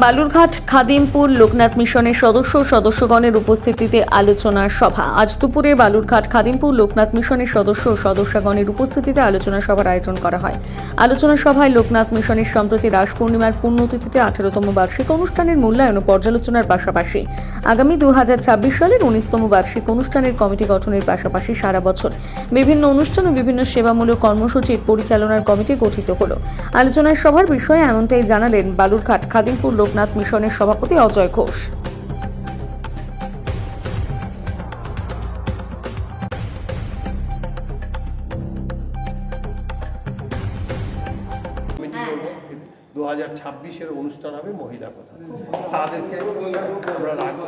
বালুরঘাট, খাদিমপুর, লোকনাথ মিশনের সদস্য সদস্যগণের উপস্থিতিতে আলোচনা সভা। আজ দুপুরে বালুরঘাট, খাদিমপুর, লোকনাথ মিশনের সদস্য সদস্যগণের উপস্থিতিতে আলোচনা সভার আয়োজন করা হয়। আলোচনা সভায় লোকনাথ মিশনের সম্প্রতি রাস পূর্ণিমার পুণ্যতিথিতে আঠারোতম বার্ষিক অনুষ্ঠানের মূল্যায়ন ও পর্যালোচনার পাশাপাশি। আগামী দু হাজার ছাব্বিশ সালের উনিশতম বার্ষিক অনুষ্ঠানের কমিটি গঠনের পাশাপাশি সারা বছর বিভিন্ন অনুষ্ঠান ও বিভিন্ন সেবামূলক কর্মসূচির পরিচালনার কমিটি গঠিত হল। আলোচনার সভার বিষয়ে এমনটাই জানালেন বালুরঘাট, খাদিমপুর লোকনাথ মিশনের সভাপতি অজয় ঘোষ। দু হাজার ছাব্বিশের অনুষ্ঠান হবে মহিলা কথা তাদেরকে আমরা রাখব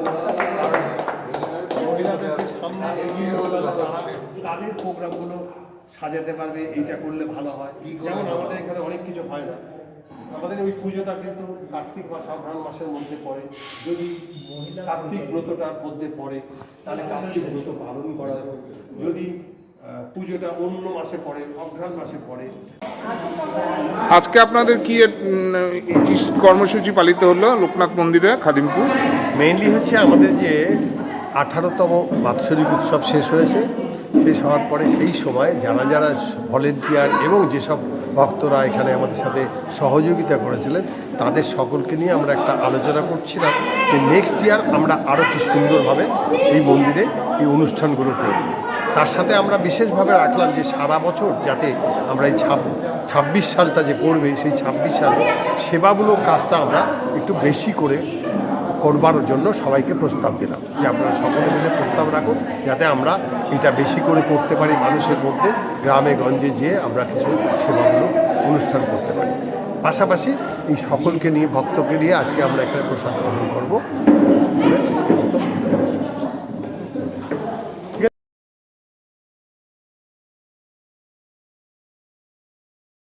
তাদের প্রোগ্রামগুলো সাজাতে পারবে, এইটা করলে ভালো হয়। যেমন আমাদের এখানে অনেক কিছু হয় না। আমাদের ওই পুজোটা কিন্তু কার্তিক মাস অঘ্রাণ মাসের মধ্যে পড়ে। যদি কার্তিক ব্রতটার মধ্যে পড়ে তাহলে কার্তিক ব্রত পালন করা। যদি পুজোটা অন্য মাসে পড়ে অঘ্রাণ মাসে পড়ে। আজকে আপনাদের কি কি কর্মসূচি পালিত হলো লোকনাথ মন্দিরে খাদিমপুর? মেইনলি হচ্ছে আমাদের যে আঠারোতম বাৎসরিক উৎসব শেষ হয়েছে। শেষ হওয়ার পরে সেই সময় যারা যারা ভলেন্টিয়ার এবং যেসব ভক্তরা এখানে আমাদের সাথে সহযোগিতা করেছিলেন, তাদের সকলকে নিয়ে আমরা একটা আলোচনা করছিলাম যে নেক্সট ইয়ার আমরা আরও কি সুন্দরভাবে এই মন্দিরে এই অনুষ্ঠানগুলো করব। তার সাথে আমরা বিশেষভাবে রাখলাম যে সারা বছর যাতে আমরা এই ছাব ছাব্বিশ সালটা যে পড়বে, সেই ছাব্বিশ সালে সেবামূলক কাজটা আমরা একটু বেশি করে করবার জন্য সবাইকে প্রস্তাব দিলাম। যে আপনারা সকলে মিলে প্রস্তাব রাখুন, যাতে আমরা এটা বেশি করে করতে পারি মানুষের মধ্যে, গ্রামে, গঞ্জে যেয়ে আমরা কিছু সেবামূলক অনুষ্ঠান করতে পারি। পাশাপাশি এই সকলকে নিয়ে, ভক্তকে নিয়ে আজকে আমরা এখানে প্রসাদ গ্রহণ করব। আজকে